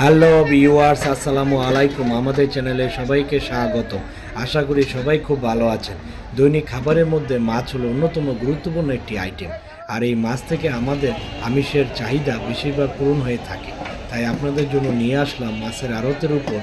Hello viewers, আসসালামু আলাইকুম। আমাদের চ্যানেলে সবাইকে স্বাগত। আশা করি সবাই খুব ভালো আছেন। দৈনিক খাবারের মধ্যে মাছ হলো অন্যতম গুরুত্বপূর্ণ একটি আইটেম আর এই মাছ থেকে আমাদের আমিষের চাহিদা বেশিরভাগ পূরণ হয়ে থাকে। তাই আপনাদের জন্য নিয়ে আসলাম মাছের আড়তের উপর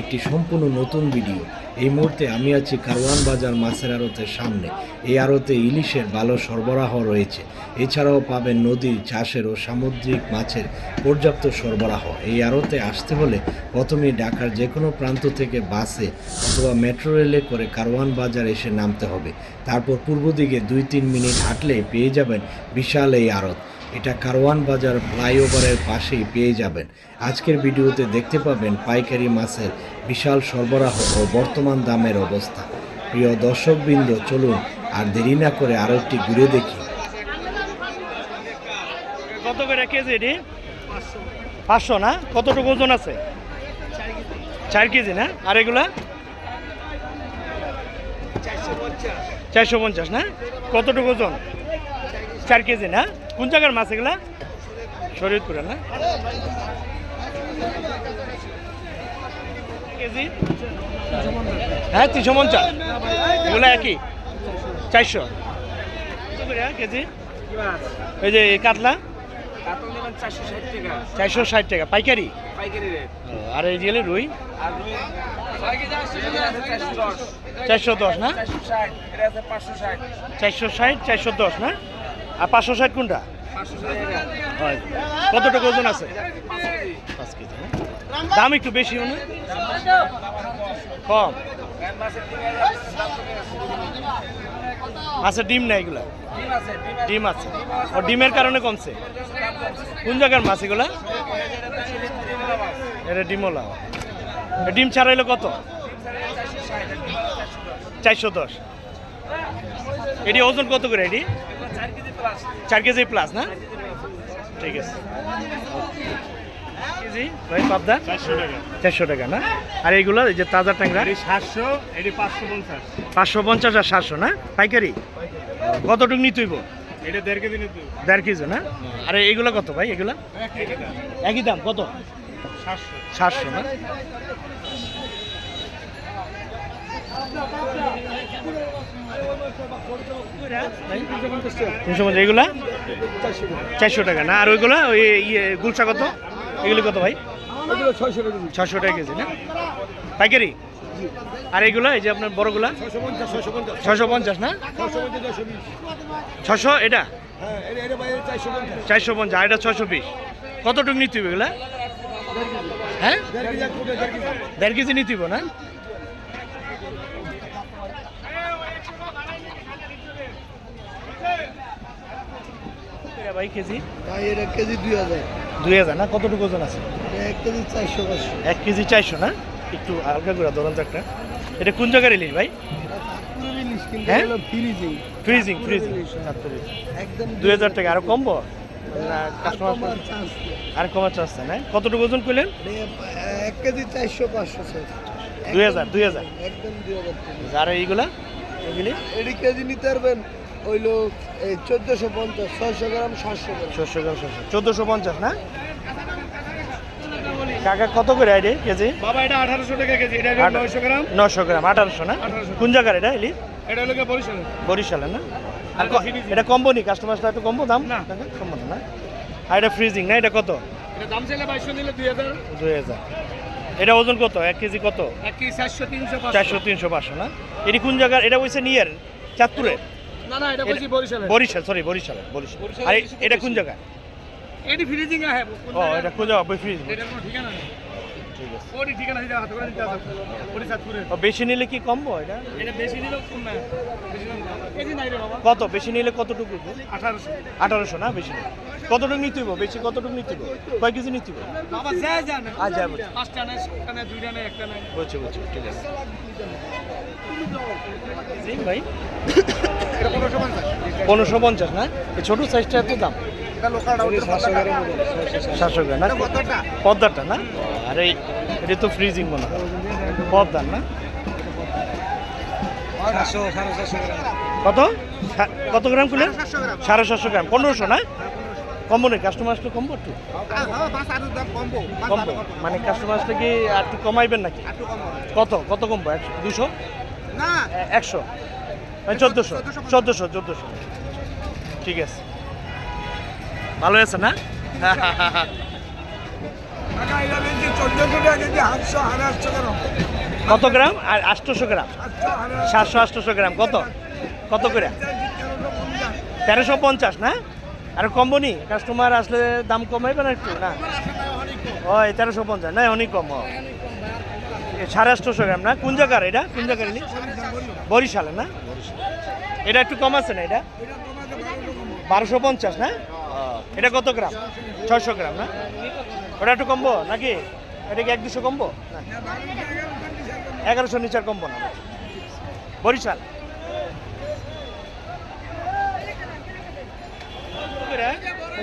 একটি সম্পূর্ণ নতুন ভিডিও এই মুহূর্তে আমি আছি কারওয়ান বাজার মাছের আড়তের সামনে। এই আড়তে ইলিশের ভালো সরবরাহ রয়েছে। এছাড়াও পাবেন নদীর চাষের ও সামুদ্রিক মাছের পর্যাপ্ত সরবরাহ। এই আড়তে আসতে হলে প্রথমেই ঢাকার যে কোনো প্রান্ত থেকে বাসে অথবা মেট্রো রেলে করে কারওয়ান বাজার এসে নামতে হবে। তারপর পূর্ব দিকে দুই তিন মিনিট হাঁটলে পেয়ে যাবেন বিশাল এই আড়ত। এটা কারওয়ান বাজার ফ্লাইওভারের পাশেই পেয়ে যাবেন। আজকের ভিডিওতে দেখতে পাবেন পাইকারি মাছের বিশাল সরবরাহ ও বর্তমান দামের অবস্থা। প্রিয় দর্শকবৃন্দ, চলুন আর দেরি না করে আরও একটি ঘুরে দেখি। কত করে কেজি এটি? পাঁচশো না? কতটুকু ওজন আছে? চার কেজি না? আর এগুলা? চারশো পঞ্চাশ না? কতটুকু ওজন? চার কেজি না? কোন জায়গার মাছ এগুলা? শরীয়তপুরে না? কেজি? হ্যাঁ তিনশো পঞ্চাশ। এগুলো একই। চারশো। কেজি? ওই যে এই কাতলা? চারশো ষাট টাকা। পাইকারি? আর এই গেলে রুই? চারশো দশ। না? চারশো ষাট চারশো দশ না? আর পাঁচশো ষাট কোনটা? হয়। কতটুকু ওজন আছে? না? দাম একটু বেশি, মনে কম। মাছের ডিম না এগুলা? ডিম আছে। ও ডিমের কারণে কমছে? কোন জায়গার মাছ এগুলা? এটা ডিমওলা এ ডিম ছাড়াইলো কত? চারশো দশ। এটি ওজন কত করে এটি? চার কেজি প্লাস না? ঠিক আছে। কেজি? ভাই পাবদা? চারশো টাকা না? আর এইগুলো এই যে তাজা ট্যাংরা? সাতশো এটি পাঁচশো পঞ্চাশ। পাঁচশো পঞ্চাশ আর সাতশো না? পাইকারি? কতটুকু নিতে হইব? এটা দেড় কেজি নিতে দেড় কেজি না? আর এইগুলো কত ভাই এগুলো? একই দাম কত? সাতশো। সাতশো না? তিনশো পঞ্চাশ এগুলা চারশো টাকা না? আর ওইগুলো ওই ইয়ে গুলশা কত? এগুলি কত ভাই? ছশো টাকা কেজি। না? পাইকারি? আর এইগুলো এই যে আপনার বড়গুলা? ছশো পঞ্চাশ না? ছশো এটা? চারশো পঞ্চাশ। আর এটা ছশো বিশ। কতটুকু নিতে হবে এগুলা? হ্যাঁ? দেড় কেজি নিতে হবে না? ভাই কেজি? ভাই এটা কেজি দুই হাজার। দুই হাজার না? কতটুকু ওজন আছে? এক কেজি চারশো পাঁচশো। এক কেজি চারশো না? একটু হালকা করে ধরুন তো একটা। এটা কোন জায়গার ইলিশ ভাই? ফ্রিজিং ফ্রিজিং ফ্রিজিং একদম দুই হাজার টাকা আরও কমবো? কাস্টমার আর কমার চান্স না কতটুকু ওজন করলেন এক কেজি চারশো পাঁচশো দুই হাজার, দুই হাজার। একদম দুই হাজার আর এইগুলা? এগুলি? এটি কেজি নিতে পারবেন। হইল এই চোদ্দোশো পঞ্চাশ ছয়শো গ্রাম সাতশো গ্রাম। ছশো গ্রাম ছশো চোদ্দোশো পঞ্চাশ না? কাকা কত করে আইডি কেজি? বাবা এটা আঠারোশো টাকা কেজি। এটা নয়শো গ্রাম। নশো গ্রাম আঠারোশো না? কোন জায়গার এটা ইলি এটা হলো বরিশাল। বরিশালে না? আর এটা কম্বো নি কাস্টমারটা একটু কম্বো দাম? না। কম্বো না? আর এটা ফ্রিজিং না? এটা কত? এটা দাম চাইলে বাইশশো নিলে দুই হাজার। দুই হাজার। এটা ওজন কত? এক কেজি কত? এক কেজি চারশো তিনশো চারশো তিনশো পাঁচশো না? এটি কোন জায়গার? এটা হচ্ছে নিয়ার চাঁদপুরের। না না এটা বলছি বরিশালে বরিশাল সরি বরিশাল বরিশাল। আর এটা কোন জায়গায়? এটি ফ্রিজিং হ্যাঁ ও এটা কোন জায়গা ফ্রিজিং। এটা কোনো ঠিকানা নেই। ঠিক আছে। ওটি ঠিকানা দিতে হাতে করে দিতে হবে। ওটি চাঁদপুরে বেশি নিলে কি কমবো এটা? এটা বেশি নিলেও কম না বেশি নিলেও কম। কেজি নাই রে বাবা। কত? বেশি নিলে কতটুকু? আঠারোশো। আঠারোশো না বেশি কতটুকু নিতে হইব? বেশি কতটুকু নিতে হইব? কয় কেজি নিতে হইব? বাবা যা জানে আজ যাব পাঁচটা নেই সাতটা নেই দুইটা নেই একটা নেই বুঝছি বুঝছি ঠিক আছে। ভাই। পনেরোশো পঞ্চাশ। না? এই ছোটো সাইজটা এত দাম। সাতশো গ্রাম না পদ্মারটা না? আর এই এটা তো ফ্রিজিং মনে হয়। পদ্মার না? কত? কত গ্রাম খুলে সাড়ে সাতশো গ্রাম। পনেরোশো না? কম্বো নেই কাস্টমার আসলে কম্বো একটু? কম্বো। মানে কাস্টমার আসলে কি আর একটু কমাইবেন নাকি? কত? কত কমবো? একশো দুশো? না। একশো? মানে চোদ্দোশো? চোদ্দোশো চোদ্দোশো। ঠিক আছে। ভালো আছে না? কত গ্রাম? আর আটশোশো গ্রাম? সাতশো আটশোশো গ্রাম। কত? কত করে? তেরোশো পঞ্চাশ না? আর কমবো নি? কাস্টমার আসলে দাম কমাইবে না একটু না? ওই তেরোশো পঞ্চাশ না? অনেক কম ও। সাড়ে আটশোশো গ্রাম না? কোন জায়গার এটা? কোন জায়গার? বরিশালে না? এটা একটু কম আছে না এটা? বারোশো পঞ্চাশ না? এটা কত গ্রাম? ছয়শো গ্রাম না? ওটা একটু কমবো নাকি? এটা কি এক দুশো কমবো? এগারোশো নিচার কমবো না। বরিশাল।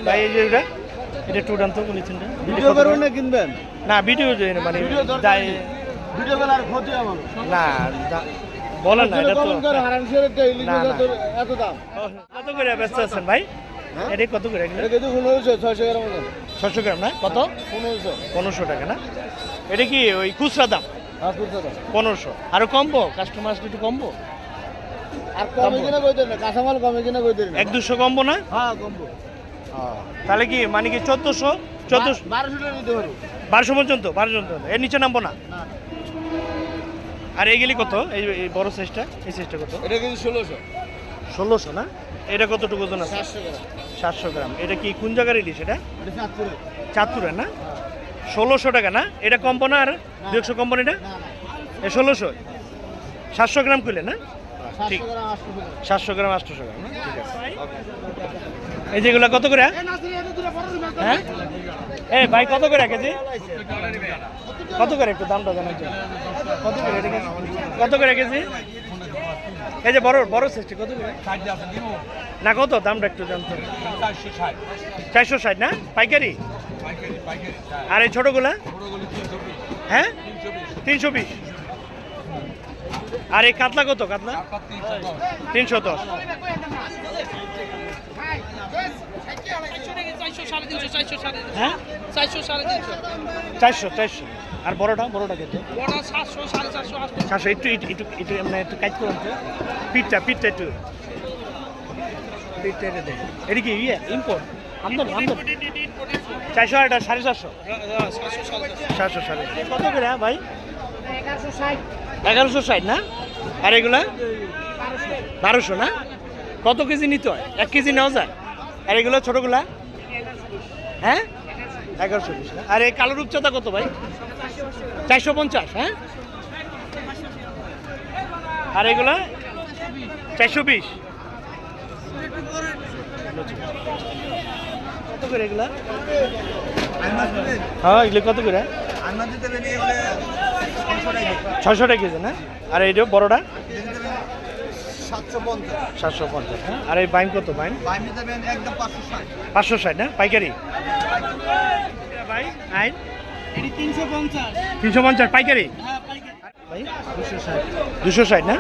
ভাই এই যে এটা তো পলিথিনটা ভিডিও করবেন না কিনবেন। না ভিডিও মানে ভিডিও ক্ষতি আমার না দা- বলেন না এটা তো কমেন্ট করে শেয়ারের এত দাম। কত ব্যস্ত আছেন ভাই? এটা কত করে এটা কিন্তু পনেরোশো ছয়শো গ্রাম ছশো গ্রাম না? কত? পনেরোশো। পনেরোশো টাকা না? এটা কি ওই খুচরা দাম? হ্যাঁ খুচরা দাম। পনেরোশো। আরও কমবো? কাস্টমার একটু কমবো? আর কমে কিনা কই দেন না কাঁচামাল কমে কিনা কই দেন না। এক দুশো কমবো না? হ্যাঁ কমবো। তাহলে কি মানে কি চোদ্দোশো? চোদ্দোশো বারোশো টাকা নিতে পারব বারোশো পর্যন্ত বারোশো পর্যন্ত। এর নিচে নামবো না? আর এইগুলি কত? এই এই বড় সাইজটা এই সাইজটা কত? এটা কিন্তু ষোলোশো। ষোলোশো না? এটা কতটুকু ওজন আছে? সাতশো গ্রাম। এটা কি কোন জায়গার ইলিশ এটা? চাঁদপুরের। না? ষোলোশো টাকা না? এটা কম্পো না। আর দুশো কম্পো না এটা না না। এ ষোলোশো? সাতশো গ্রাম কিলে না? ঠিক। সাতশো গ্রাম আটশো গ্রাম ঠিক আছে। এই যেগুলো কত করে? হ্যাঁ? এ ভাই কত করে কেজি? কত করে? একটু দামটা জন্য কত করে? কত করে কেজি? এই যে বড় বড় সাইজটি কত না কত? দামটা একটু জানতে। চারশো ষাট। না? পাইকারি? আর এই ছোটগুলা? হ্যাঁ? তিনশো বিশ আর এই কাতলা কত কাতলা? তিনশো দশ। হ্যাঁ? চারশো সাড়ে তিনশো চারশো চারশো। আর বড়টা বড়টা কত? বড় সাতশো সাড়ে চারশো চারশো একটু একটু একটু একটু মানে একটু কাজ করুন তো। পিঠটা পিঠটা একটু। পিঠটা এটা দেখ এটা কি ইয়ে? ইম্পোর্ট আমদানি আমদানি। চারশো আর এটা সাড়ে চারশো। সাতশো সাড়ে কত করে হ্যাঁ ভাই? এগারোশো ষাট না? আর এগুলা? বারোশো না? কত কেজি নিতে হয়? এক কেজি নেওয়া যায়? আর এগুলো ছোটোগুলা? হ্যাঁ? এগারোশো বিশ আর এই কালো রূপচাঁদা কত ভাই? চারশো পঞ্চাশ হ্যাঁ? আর এগুলো? চারশো বিশ করে হ্যাঁ এগুলো ছশো টাকা কেজি, না? আর এইটা বড়টা? সাতশো পঞ্চাশ। হ্যাঁ? আর এই বাইন কত একদম পাঁচশো ষাট। না? পাইকারি? আইন? তিনশো পঞ্চাশ। পাইকারি? দুশো ষাট। না?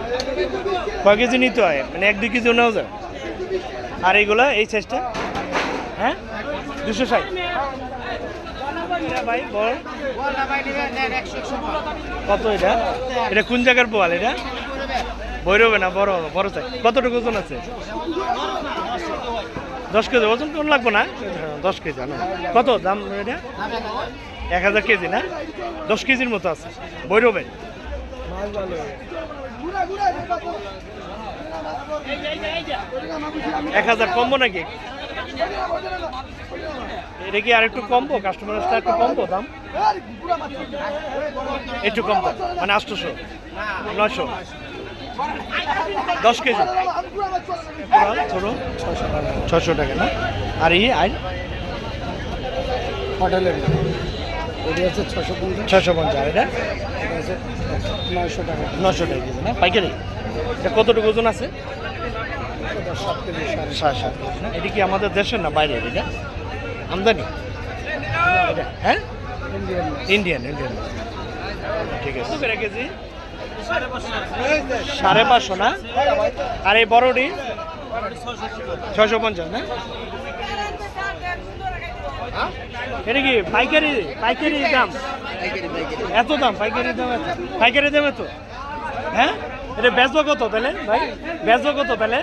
কয় কেজি নিতে হয়? মানে এক দুই কেজি নেওয়া যায় আর এইগুলা এই সাইজটা হ্যাঁ? দুশো ষাট। ভাই বল। কত এটা? এটা কোন জায়গার পোয়াল এটা? বৈরবে না বড় বড় চাই। কতটুকু ওজন আছে? দশ কেজি। ওজন কোন লাগবো না? দশ কেজি না কত দাম এটা? এক হাজার কেজি না? দশ কেজির মতো আছে। বৈরবে এক হাজার কমবো নাকি? এটা কি আর একটু কমবো কাস্টমার একটু কমবো দাম? একটু কম দাম মানে আটশোশো নয়শো। দশ কেজি। ছোটো ছশো টাকা না? আর এই আইন হোটেলের ওটি হচ্ছে ছশো পঞ্চাশ। ছশো পঞ্চাশ এটা? নয়শো টাকা। নশো টাকা কেজি না? পাইকারি? এটা কতটুকু ওজন আছে? সাড়ে সাত না? এটা কি আমাদের দেশের না বাইরের এটা? আমদানি? এটা হ্যাঁ? ইন্ডিয়ান ইন্ডিয়ান ইন্ডিয়ান ঠিক আছে। কেজি? সাড়ে পাঁচশো না? আর এই বড়টি? ছশো পঞ্চাশ না? এটা কি পাইকারি পাইকারি দাম? এত দাম, পাইকারি দাম পাইকারি দাম এত? হ্যাঁ? এটা বেচবো কত তাহলে ভাই? বেচবো কত তাহলে?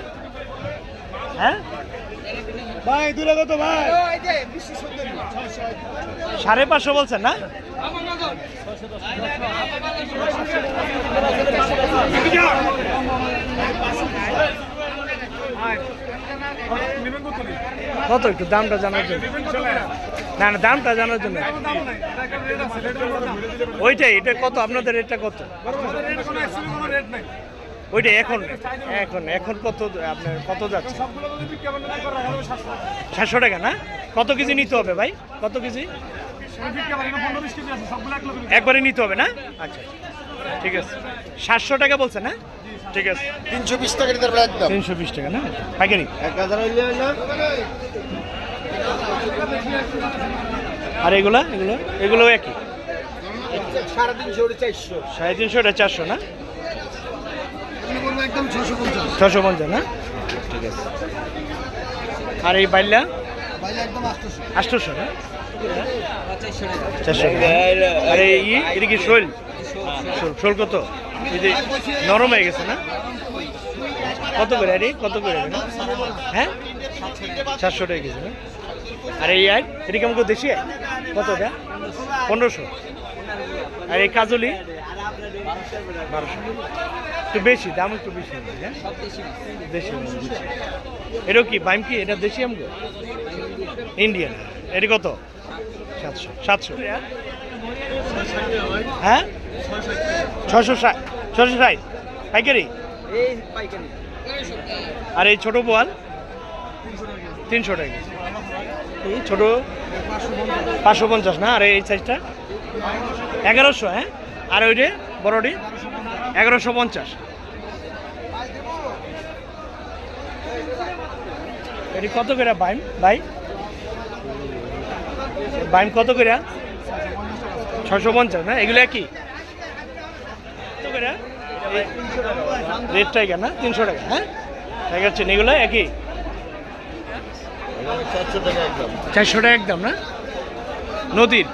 হ্যাঁ? ভাই, দূরে কত ভাই? সাড়ে পাঁচশো বলছেন না? কত একটু দামটা জানার জন্য? না না, দামটা জানার জন্য। ওইটাই, এটা কত? আপনাদের রেটটা কত? রেট নাই ওইটাই এখন এখন এখন কত আপনার কত যাচ্ছে? সাতশো টাকা না? কত কেজি নিতে হবে ভাই? কত কেজি? একবারে নিতে হবে না? আচ্ছা ঠিক আছে। সাতশো টাকা বলছে না? ঠিক আছে। তিনশো বিশ টাকা একদম। তিনশো বিশ টাকা না? পাইকারি? এক হাজার আর এগুলা? এগুলো? এগুলো একই? সাড়ে তিনশো চারশো সাড়ে তিনশো চারশো না? একদম ছশো পঞ্চাশ। ছশো পঞ্চাশ না? ঠিক আছে। আর এই বাইল্লা বাইরে একদম আটশোশো। আটশোশো না? চারশো টাকা। আর এই এটা কি শোল? শোল শোল কত? এই যে নরম হয়ে গেছে না? কত করে আরে? কত করে হ্যাঁ? চারশো টাকা কেজি না? আর এই আয় এটা কেমন দেশি আয় কত পনেরোশো। আর এই কাজলি? বারোশো। একটু বেশি, দাম একটু বেশি হ্যাঁ? দেশি বুঝছি। এটাও কি, বাইম কি? এটা দেশি আমগো? ইন্ডিয়ান। এটা কত? সাতশো সাতশো। হ্যাঁ? ছশো ষাট ছশো ষাট। পাইকারি? আর এই ছোট বোয়াল? তিনশো টাকা এই ছোট পাঁচশো পঞ্চাশ না? আর এই সাইজটা? এগারোশো হ্যাঁ? আর ওইটা বড়টি? এগারোশো পঞ্চাশ। এটি কত করে বাইম ভাই? বাইম কত করে? ছশো পঞ্চাশ, না? এগুলো একই? কত করে? রেটটাই কেন তিনশো টাকা হ্যাঁ? দেখা যাচ্ছে, এগুলো একই? চারশো টাকা একদম, না? নদীর?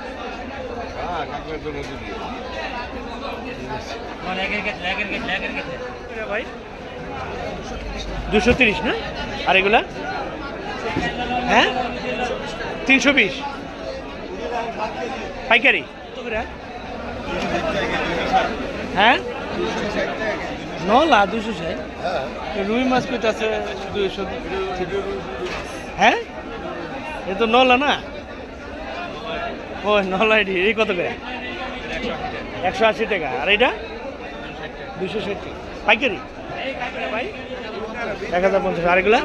দুশো তিরিশ না? আর এগুলা? হ্যাঁ? তিনশো বিশ। পাইকারি? হ্যাঁ? নলা, দুশো ষাট। রুই মাছ কত আছে দুশো হ্যাঁ? এ তো নলা না? ও নলা এই কত করে? একশো আশি টাকা। আর এটা? দুশো ষাট পাইকারি। এক হাজার পঞ্চাশ। আর এগুলা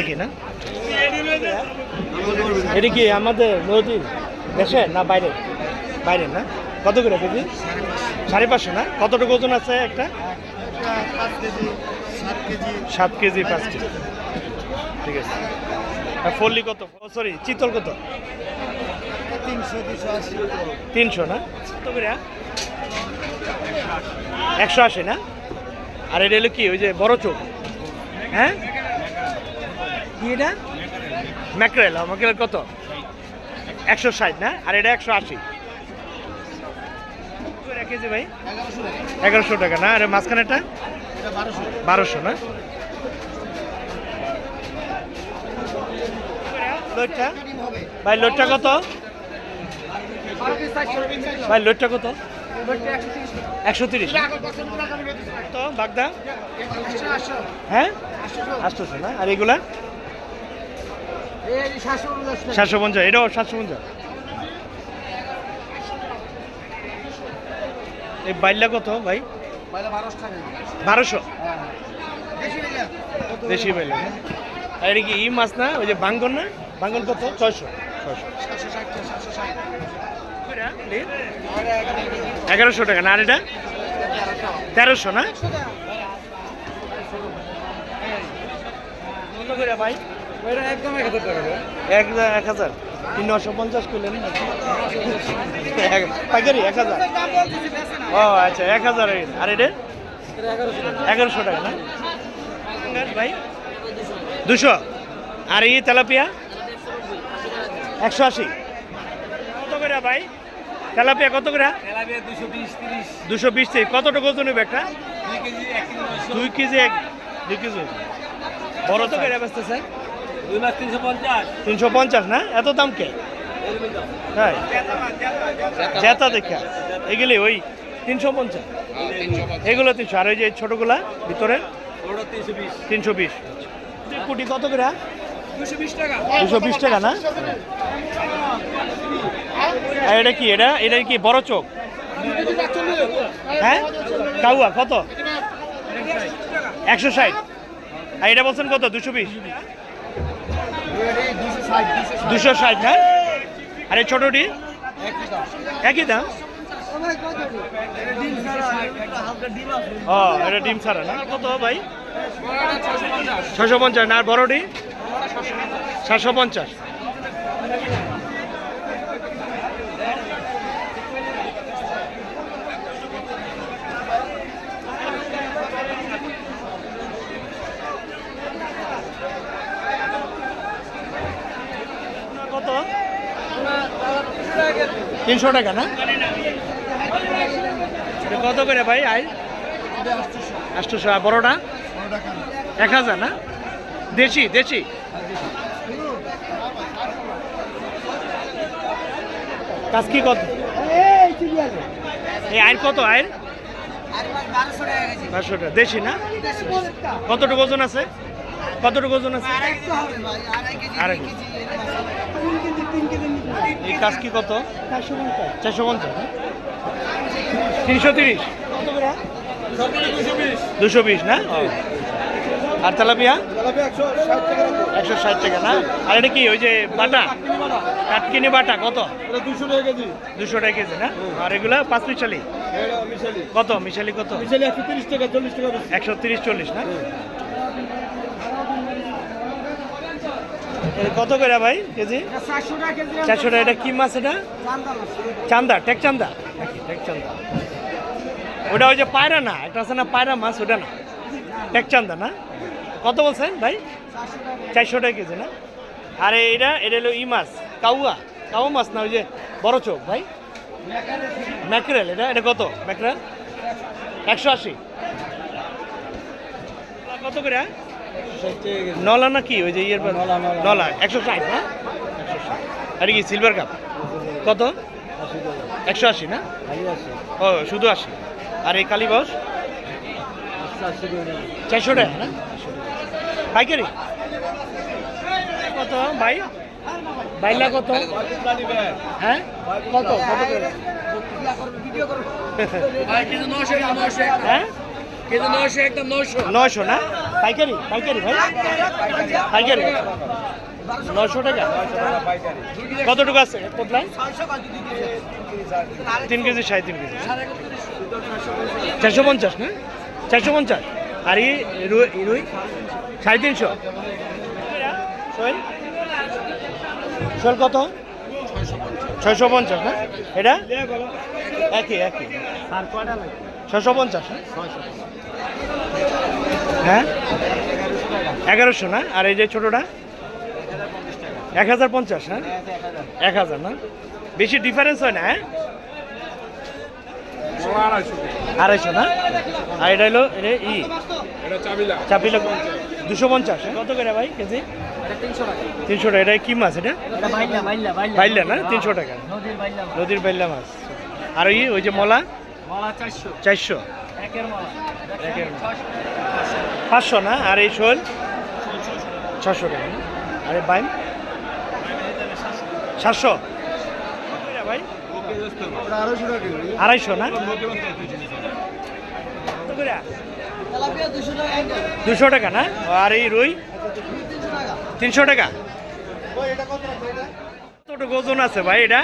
একই না? এটা কি আমাদের নদীর দেশে না বাইরে? বাইরে না? কত করে কেজি? সাড়ে পাঁচশো না? কতটুকু ওজন আছে একটা? সাত কেজি, পাঁচ কেজি। ঠিক আছে। ফল্লি কত? সরি চিতল কত? তিনশো না কত করে একশো আশি, না? আর এটা হলো কি, ওই যে বড় চোখ? হ্যাঁ? কি এটা? ম্যাকরেল ম্যাকরেল কত? একশো ষাট, না? আর এটা একশো আশি। কেজি ভাই? এগারোশো টাকা, না? আর মাঝখানেটা বারোশো, না? লোটটা ভাই লোটটা কত? ভাই লোটটা কত? একশো তিরিশ। তো, বাগদা? হ্যাঁ? আর পঞ্চাশ। সাতশো পঞ্চাশ। এই বাইল্লা কত ভাই? বারোশো। দেশি বাইল্লা আর কি ই মাছ না? ওই যে বাঙ্গন না? বাঙ্গন কত? ছয়শো। ছয়শো। এগারোশো টাকা না আর এটা? তেরোশো না? ভাই একদম এক হাজার এক এক হাজার। তিন নশো পঞ্চাশ করলেন এক- পাইকারি এক হাজার। ও আচ্ছা এক হাজার আর এটা? এগারোশো টাকা না? ভাই? দুশো। আর ই তেলাপিয়া? একশো আশি। কত করে ভাই? তেলাপিয়া কত করে? দুশো বিশ তিরিশ। কতটুকু ওজন হবে একটা? দুই কেজি এক দুই কেজি। বড় তো কেটে দুই মাস তিনশো পঞ্চাশ। তিনশো পঞ্চাশ না? এত দাম কে? হ্যাঁ। জেতা দেখা। এগুলি ওই তিনশো পঞ্চাশ। এগুলো তিনশো। আর ওই যে ছোটোগুলা ভিতরে? তিনশো বিশ। কুটি কত করে? দুশো বিশ টাকা। দুশো বিশ টাকা না? এটা কি? এটা এটা কি বড় চোখ? হ্যাঁ? কাউয়া, কত? একশো ষাট। আর এটা বলছেন কত? দুশো বিশ। দুশো ষাট হ্যাঁ? আর এই ছোটোটি? একই দাম? ও, এটা ডিম ছাড়া না? কত ভাই? ছশো পঞ্চাশ। না আর বড়টি? সাতশো পঞ্চাশ কত তিনশো টাকা না? কত করে ভাই আই আর বড়টা? এক হাজার না? দেশি দেশি। কাজ কি কত? এই আইন কত আইন পাঁচশো টাকা, দেশি না? কতটুকু ওজন আছে? কতটুকু ওজন আছে? আড়াই। এই কাজ কি কত? চারশো পঞ্চাশ? তিনশো তিরিশ। দুশো বিশ। না? ও। আর তেলাপিয়া? একশো ষাট টাকা না? আর এটা কি ওই যে বাটা? কাটকিনি বাটা। কত? দুশো টাকা কেজি। দুশো টাকা কেজি না? আর এগুলা পাঁচ মিশালি? মিশালি। কত? মিশালি কত? মিশালি একশো তিরিশ টাকা চল্লিশ টাকা একশো তিরিশ চল্লিশ না? কত করে ভাই কেজি? চারশো টাকা এটা কি মাছ এটা? চান্দা টেক চান্দা? নাকি টেক চান্দা। ওটা ওই যে পায়রা না একটা আছে না পায়রা মাছ ওটা না? টেক চান্দা না? কত বলছেন ভাই? চারশো টাকা কেজি না? আর এটা এটা হলো ই মাছ কাউয়া। কাউয়া মাছ না ওই যে বড় চোখ ভাই? ম্যাকরেল এটা এটা কত? ম্যাকরেল? একশো আশি। কত করে নলা না কি ওই যে ইয়ের নলা একশো ষাট না ষাট। আর কি সিলভার কাপ কত? একশো আশি না? ও শুধু আশি। আর এই কালীবাস চারশো টাকা না? পাইকারি? কত ভাই? বাইলা কত? হ্যাঁ? কত? কত কিন্তু নশো একদম নশো। হ্যাঁ? কিন্তু নশো একদম নশো। নয়শো না? পাইকারি পাইকারি ভাই? পাইকারি। নয়শো টাকা? কতটুকু আছে? কোথায় তিন কেজি সাড়ে তিন কেজি। চারশো পঞ্চাশ না? চারশো পঞ্চাশ। আর ই রুই সাড়ে তিনশো। শোল? শোল কত? ছয়শো পঞ্চাশ না? এটা? একই একই। ছশো পঞ্চাশ না? হ্যাঁ? এগারোশো না? আর এই যে ছোটোটা? এক হাজার পঞ্চাশ হ্যাঁ? এক হাজার না? বেশি ডিফারেন্স হয় না হ্যাঁ? আড়াইশো না? আর এটা হলো এটা ই? চাপিলা দুশো পঞ্চাশ হ্যাঁ? কত করে ভাই কেজি? তিনশো টাকা। এটা কি মাছ এটা? বাইল্লা না? তিনশো টাকা। নদীর বাইল্লা মাছ। আর ওই ওই যে মলা? চারশো। মাল। পাঁচশো না? আর এই শোল? ছশো টাকা, না? আর বাইম? সাতশো? ভাই? আড়াইশো না? দুশো টাকা, না? আর এই রুই? তিনশো টাকা? কতটুকু ওজন আছে ভাই এটা?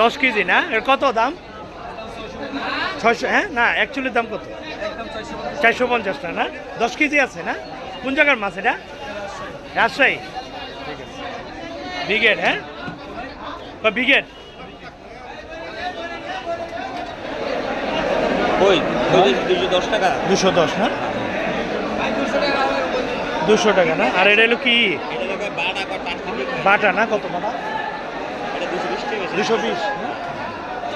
দশ কেজি, না? এর কত দাম? ছয়শো হ্যাঁ না অ্যাকচুয়ালি দাম কত? চারশো পঞ্চাশ টাকা না? দশ কেজি আছে না? কোন জায়গার মাছ এটা? রাজশাহী। ঠিক আছে। ব্রিগেড হ্যাঁ? বা ব্রিগেড ওই দুশো দশ টাকা? দুশো দশ না? দুশো টাকা না? আর এটা হলো কি? বাটা না? কত বাটা? দুশো বিশ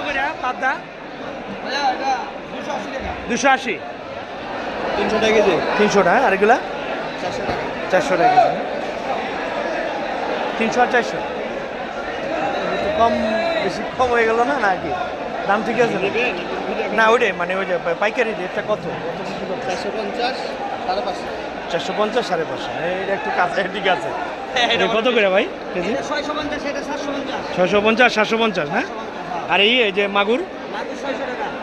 করে পাবদা? দুশো আশি তিনশো টাকা কেজি। তিনশো টাকা আর এগুলা চারশো টাকা কেজি। না? তিনশো আর চারশো? কম বেশি কম হয়ে গেল না নাকি? দাম ঠিক আছে না? ওইটাই মানে ওই যে পাইকারি রেটটা কত কত? চারশো পঞ্চাশ সাড়ে পাঁচশো। চারশো পঞ্চাশ সাড়ে পাঁচশো। এটা একটু কাছে ঠিক আছে। এটা কত করে ভাই কেজি? ছয়শো পঞ্চাশ সাতশো পঞ্চাশ। সাতশো পঞ্চাশ না? আর এই যে মাগুর?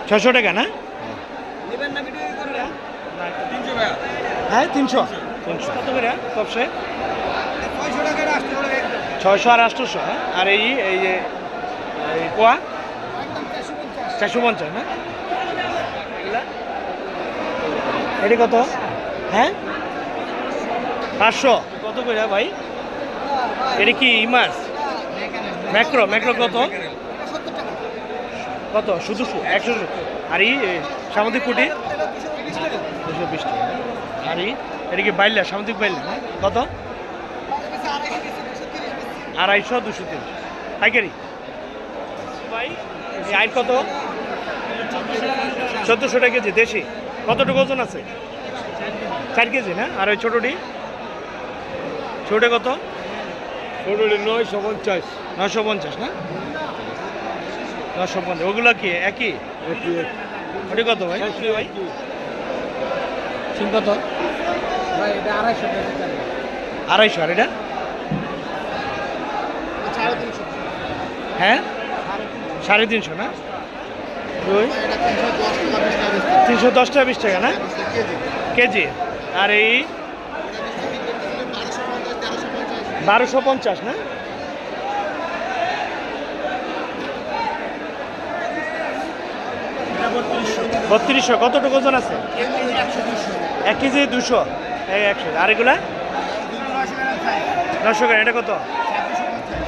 ছশো টাকা না? হ্যাঁ তিনশো। তিনশো। কত করে? সবসে ছয়শো আর আটশোশো হ্যাঁ? আর এই এই যে এই কোয়া চারশো পঞ্চাশ। না? এটি কত? হ্যাঁ? পাঁচশো। কত করে ভাই? এটা কি ইমাস ম্যাক্রো ম্যাক্রো কত? কত? শুধু একশো আর এই সামুদ্রিক কুটি দুশো বিশ টাকা। আর এই এটা কি বাইল্লা? সামুদ্রিক বাইল্লা? কত? আড়াইশো দুশো তিন পাইকারি? আইন কত? চোদ্দোশো টাকা কেজি দেশি। কতটুকু ওজন আছে? চার কেজি না? আর ওই ছোটোটি? ছোটো কত? ছোটটি নয়শো পঞ্চাশ। নশো পঞ্চাশ না? নশো পঞ্চাশ ওগুলো কি? একই? ওটি কত ভাই? ভাই? সিম কত? আড়াইশো আড়াইশো আর এটা? তিনশো। হ্যাঁ? সাড়ে তিনশো। না? তিনশো দশ টাকা বিশ টাকা না? কেজি। কেজি। আর এই? বারোশো পঞ্চাশ না? বত্রিশশো। কতটুকু ওজন আছে? এক কেজি দুশো। একশো। আর এগুলা? নশো গ্রাম, এটা কত?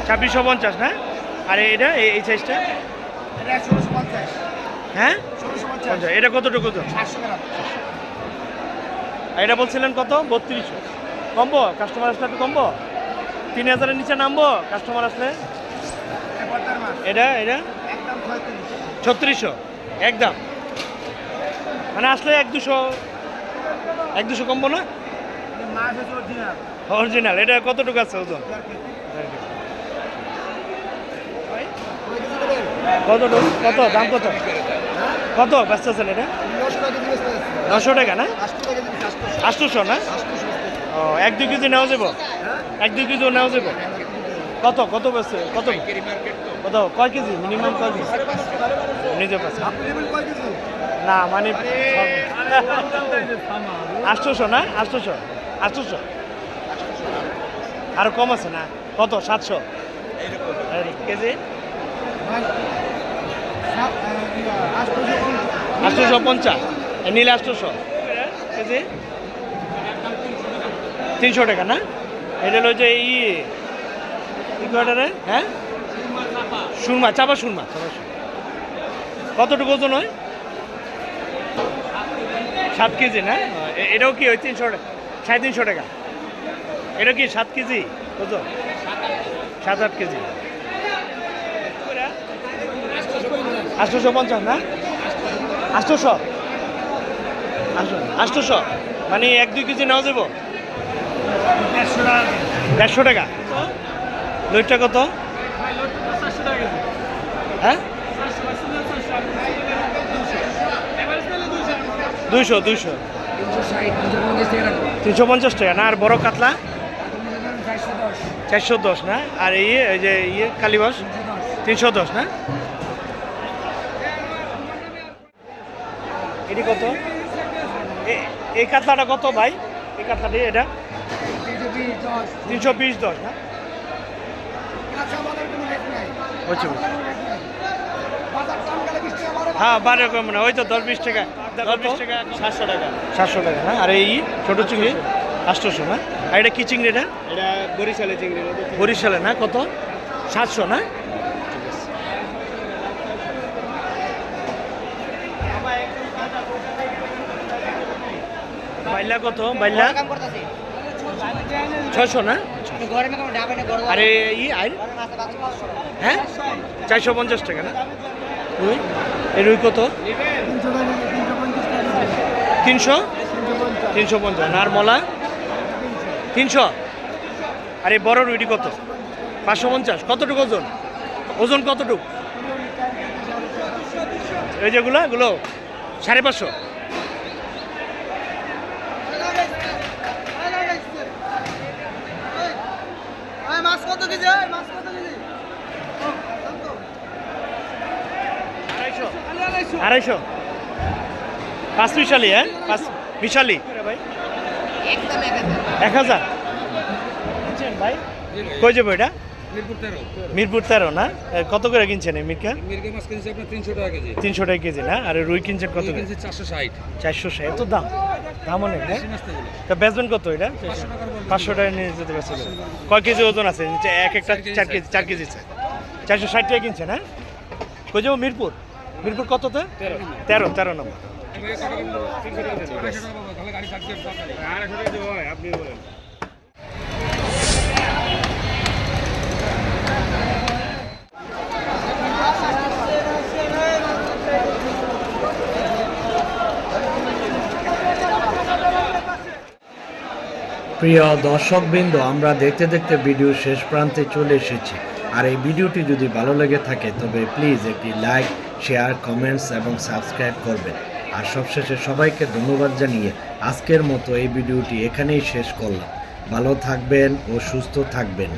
ছাব্বিশশো পঞ্চাশ, না? আর এটা, এই সাইজটা হ্যাঁ? পঞ্চাশ। এটা কতটুকু ওজন? এটা বলছিলেন কত? বত্রিশশো। কমবো? কাস্টমার আসলে একটু কমবো? তিন হাজারের নিচে নামবো? কাস্টমার আসলে? এটা এটা? ছত্রিশশো। একদম। মানে আসলে এক দুশো এক দুশো কমবো না? অরিজিনাল এটা কতটুকু আছে ওজন? কতটুকু কত? দাম কত? কত? ব্যস্ত আছেন এটা? নশো টাকা না? আটশোশো না? ও, এক দুই কেজি নেওয়া যাব? এক দুই কেজিও নেওয়া যাব? কত? কত বেছে কত? কত? কয় কেজি? মিনিমাম কয় কেজি? নিজে পাচ্ছে না মানে আটশোশো না? আটশোশো। আটশোশো। আরও কম আছে না? কত? সাতশো। কেজি? আটশোশো পঞ্চাশ। নীল আটশোশো। কেজি? তিনশো টাকা না? এটা হলো যে ই কি হ্যাঁ সুরমা চাপা সুরমা চাপা সুরমা। কতটুকু ওজন হয়? সাত কেজি না? এটাও কি ওই তিনশো টাকা? সাড়ে তিনশো টাকা? এটা কি সাত কেজি ওজন? সাত আট কেজি। আটশোশো পঞ্চাশ না? আটশোশো? আটশোশো? মানে এক দুই কেজি নেওয়া যাব? দেড়শো টাকা লইটটা কত? হ্যাঁ? দুইশো দুইশো। তিনশো পঞ্চাশ টাকা না? আর বড় কাতলা? চারশো দশ। না? আর এই এই যে ইয়ে কালীবাস? তিনশো দশ, না? এটি কত? এই কাতলাটা কত ভাই? এই কাতলাটি, এটা? তিনশো বিশ দশ, না। হ্যাঁ বারো কম না ওই তো দশ বিশ টাকা। সাতশো টাকা। সাতশো টাকা না আর এই ছোটো চিংড়ি? আটশোশো না আর এটা কি চিংড়ি এটা? এটা বরিশালে চিংড়ি বরিশালে না? কত? সাতশো না? বাইলা কত? বাইলা? ছশো না? আরে ই আইল। হ্যাঁ? চারশো পঞ্চাশ টাকা না? রুই? এই রুই কত? তিনশো? তিনশো পঞ্চাশ। আর মলা? তিনশো। আর এই বড় রুইটি কত? পাঁচশো পঞ্চাশ। কতটুকু ওজন? ওজন কতটুকু? এই যেগুলো এগুলো? সাড়ে পাঁচশো। আড়াইশো। আড়াইশো। পাঁচ মিশালি হ্যাঁ? পাঁচ মিশালি ভাই এক হাজার। ভাই? কই যাব এটা? মিরপুর তেরো। মিরপুর না? কত করে কিনছেন এই মিরকা? তিনশো টাকা কেজি। তিনশো টাকা কেজি না? আর রুই কিনছেন কত করে? কিনছে চারশো ষাট। চারশো ষাট এত দাম? দাম অনেক তো বেচবেন কত এটা? পাঁচশো টাকা নিয়ে যেতে পারছে কয় কেজি ওজন আছে? এক একটা চার কেজি চার কেজি চারশো ষাট টাকা কিনছেন হ্যাঁ? কই যাব? মিরপুর। মিরপুর কততে? তেরো তেরো নম্বর। আপনি বলেন। প্রিয় দর্শকবৃন্দ, আমরা দেখতে দেখতে ভিডিও শেষ প্রান্তে চলে এসেছি আর এই ভিডিওটি যদি ভালো লেগে থাকে, তবে প্লিজ একটি লাইক শেয়ার কমেন্টস এবং সাবস্ক্রাইব করবেন আর সবশেষে সবাইকে ধন্যবাদ জানিয়ে আজকের মতো এই ভিডিওটি এখানেই শেষ করলাম। ভালো থাকবেন ও সুস্থ থাকবেন।